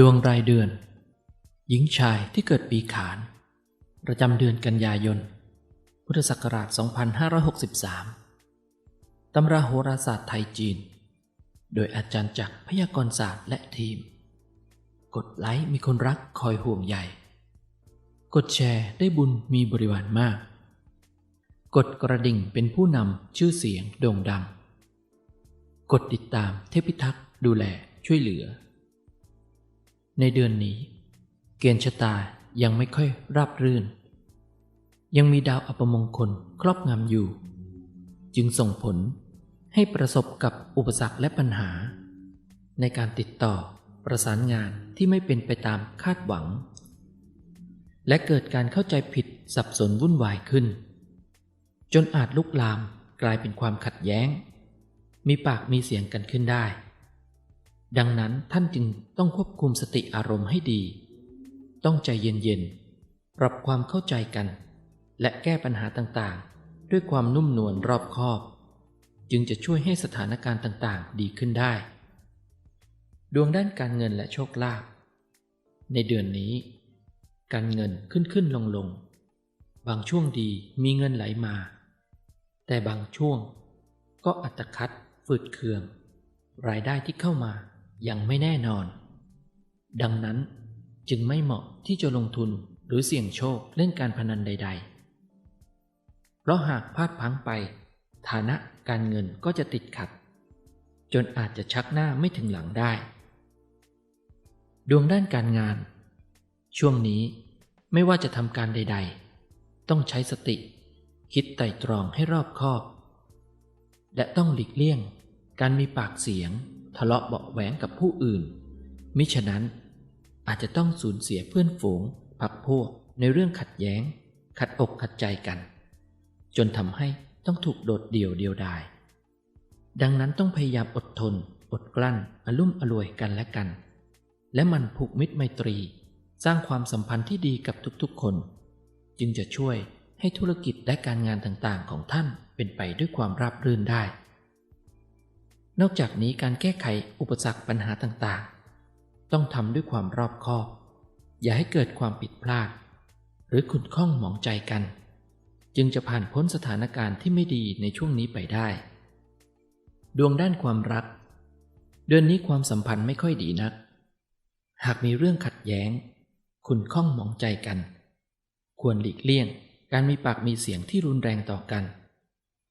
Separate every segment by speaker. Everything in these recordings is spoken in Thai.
Speaker 1: ดวงรายเดือน หญิงชายที่เกิดปีขาน ประจำเดือนกันยายน พุทธศักราช 2563 ตำราโหราศาสตร์ไทยจีน โดยอาจารย์จักรพยากรศาสตร์และทีม กดไลค์มีคนรักคอยห่วงใยกดแชร์ได้บุญมีบริวารมาก กดกระดิ่งเป็นผู้นำชื่อเสียงโด่งดัง กดติดตามเทพิทักษ์ดูแลช่วยเหลือ ในเดือนนี้ เกณฑ์ชะตายังไม่ค่อยราบรื่น ยังมีดาวอัปมงคลครอบงำอยู่ จึงส่งผลให้ประสบกับอุปสรรคและปัญหา ในการติดต่อประสานงานที่ไม่เป็นไปตามคาดหวัง และเกิดการเข้าใจผิดสับสนวุ่นวายขึ้น จนอาจลุกลามกลายเป็นความขัดแย้ง มีปากมีเสียงกันขึ้นได้ ดังนั้นท่านจึงต้องควบคุมสติอารมณ์ให้ดี ต้องใจเย็นๆ ปรับความเข้าใจกัน และแก้ปัญหาต่างๆ ด้วยความนุ่มนวลรอบคอบ จึงจะช่วยให้สถานการณ์ต่างๆ ดีขึ้นได้ ดวงด้านการเงินและโชคลาภ ในเดือนนี้ การเงินขึ้นขึ้นลงลง บางช่วงดีมีเงินไหลมา แต่บางช่วงก็อัตคัดฝืดเคือง รายได้ที่เข้ามา ยังไม่แน่นอน ดังนั้นจึงไม่เหมาะที่จะลงทุนหรือเสี่ยงโชคเล่นการพนันใด ๆ เพราะหากพลาดพลั้งไป ฐานะการเงินก็จะติดขัด จนอาจจะชักหน้าไม่ถึงหลังได้ ดวงด้านการงาน ช่วงนี้ไม่ว่าจะทำการใด ๆ ต้องใช้สติ คิดไตร่ตรองให้รอบคอบ และต้องหลีกเลี่ยง การมีปากเสียง ทะเลาะเบาแหวงกับผู้อื่น มิฉะนั้นอาจจะต้องสูญเสียเพื่อนฝูงพักพวกในเรื่องขัดแย้ง ขัดอกขัดใจกัน จนทำให้ต้องถูกโดดเดี่ยวเดียวดาย ดังนั้นต้องพยายามอดทน อดกลั้นอลุ่มอรวยกันและกัน และมันผูกมิตรไมตรี สร้างความสัมพันธ์ที่ดีกับทุกๆคน จึงจะช่วยให้ธุรกิจและการงานต่างๆของท่านเป็นไปด้วยความราบรื่นได้ นอกจากนี้การแก้ไขอุปสรรคปัญหาต่างๆ ต้องทำด้วยความรอบคอบ อย่าให้เกิดความผิดพลาด หรือขุนข้องหมองใจกัน จึงจะผ่านพ้นสถานการณ์ที่ไม่ดีในช่วงนี้ไปได้ ดวงด้านความรัก เดือนนี้ความสัมพันธ์ไม่ค่อยดีนัก หากมีเรื่องขัดแย้ง ขุนข้องหมองใจกัน ควรหลีกเลี่ยงการมีปากมีเสียงที่รุนแรงต่อกัน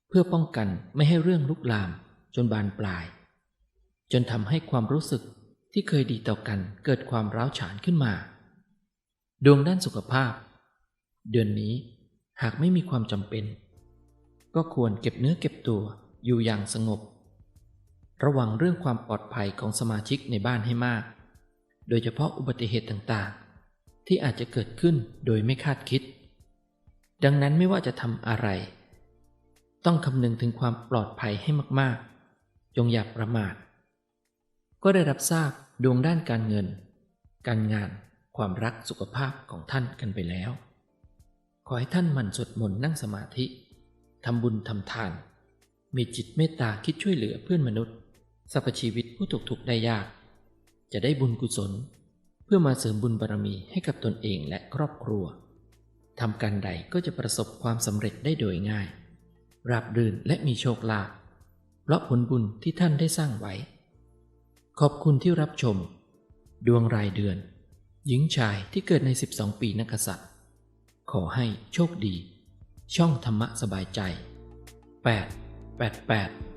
Speaker 1: เพื่อป้องกันไม่ให้เรื่องลุกลาม จนบานปลาย จนทำให้ความรู้สึกที่เคยดีต่อกันเกิดความร้าวฉานขึ้นมา ดวงด้านสุขภาพ เดือนนี้หากไม่มีความจำเป็น ก็ควรเก็บเนื้อเก็บตัวอยู่อย่างสงบ ระวังเรื่องความปลอดภัยของสมาชิกในบ้านให้มาก โดยเฉพาะอุบัติเหตุต่างๆ ที่อาจจะเกิดขึ้นโดยไม่คาดคิด ดังนั้นไม่ว่าจะทำอะไร ต้องคำนึงถึงความปลอดภัยให้มากๆ จงอย่าประมาท ก็ได้รับทราบดวงด้านการเงิน การงานความรักสุขภาพของท่านกันไปแล้ว ขอให้ท่านหมั่นสวดมนต์นั่งสมาธิทำบุญทำทาน มีจิตเมตตาคิดช่วยเหลือเพื่อนมนุษย์สรรพชีวิตผู้ถูกถูกได้ยาก จะได้บุญกุศล เพื่อมาเสริมบุญบารมีให้กับตนเองและครอบครัวทำการใดก็จะประสบความสำเร็จได้โดยง่าย ราบรื่นและมีโชคลาภ เพราะผลบุญที่ท่านได้สร้างไว้ ขอบคุณที่รับชม ดวงรายเดือน หญิงชายที่เกิดใน 12 ปีนักษัตริย์ ขอให้โชคดี ช่องธรรมะสบายใจ 8 8 8